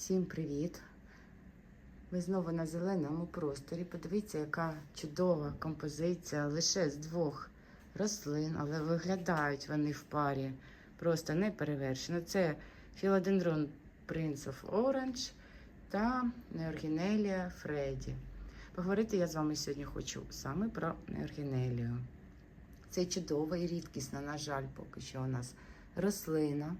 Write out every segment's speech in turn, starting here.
Всім привіт! Ви знову на зеленому просторі. Подивіться, яка чудова композиція лише з двох рослин, але виглядають вони в парі просто неперевершено. Це філодендрон Prince of Orange та Неоргінелія Фредді. Поговорити я з вами сьогодні хочу саме про Неоргінелію. Це чудова і рідкісна, на жаль, поки що у нас рослина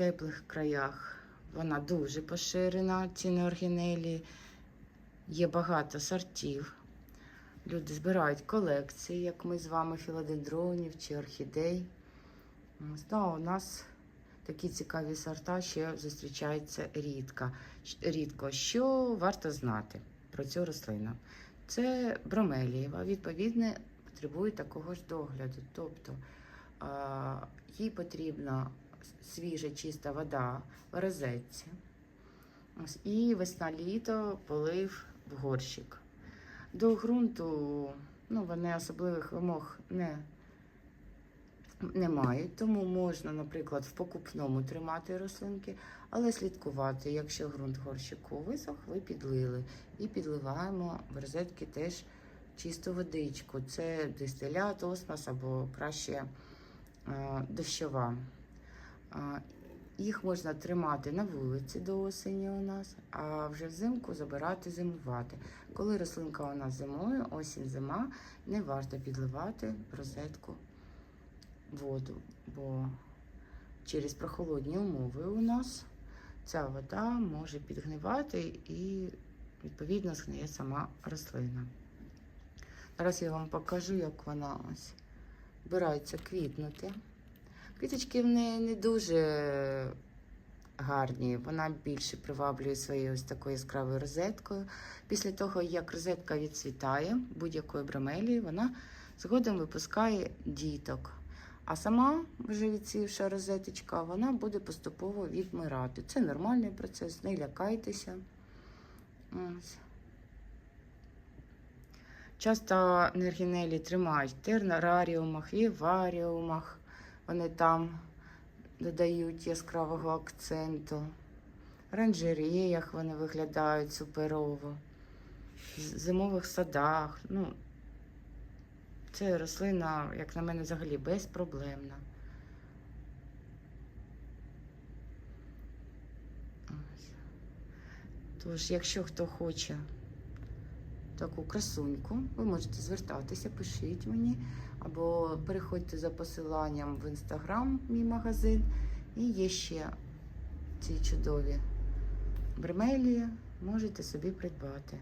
теплих краях. Вона дуже поширена, ці неоргінелії. Є багато сортів. Люди збирають колекції, як ми з вами, філодендронів чи орхідей. Ну, а у нас такі цікаві сорта ще зустрічаються рідко. Рідко. Що варто знати про цю рослину? Це бромелієва, відповідно, потребує такого ж догляду. Тобто їй потрібна свіжа, чиста вода в розетці. І весна-літо полив в горщик. До ґрунту ну, вони особливих вимог не, не мають, тому можна, наприклад, в покупному тримати рослинки, але слідкувати, якщо ґрунт горщику висох, ви підлили. І підливаємо в розетки теж чисту водичку. Це дистилят, осмос або краще е, дощова. Їх можна тримати на вулиці до осені у нас, а вже взимку забирати зимувати. Коли рослинка у нас зимою, осінь-зима, не варто підливати в розетку воду, бо через прохолодні умови у нас ця вода може підгнивати і відповідно згниє сама рослина. Зараз я вам покажу, як вона ось збирається квітнути. Квіточки в неї не дуже гарні. Вона більше приваблює своєю ось такою яскравою розеткою. Після того, як розетка відцвітає будь-якої бромелії, вона згодом випускає діток. А сама вже відсівша розеточка, вона буде поступово відмирати. Це нормальний процес, не лякайтеся. Часто нергінелі тримають в тернараріумах, віваріумах. Вони там додають яскравого акценту. В оранжереях вони виглядають суперово. В зимових садах. Ну, це рослина, як на мене, взагалі безпроблемна. Тож, якщо хто хоче таку красуньку, ви можете звертатися, пишіть мені, або переходьте за посиланням в інстаграм, мій магазин. І є ще ці чудові бремелі, можете собі придбати.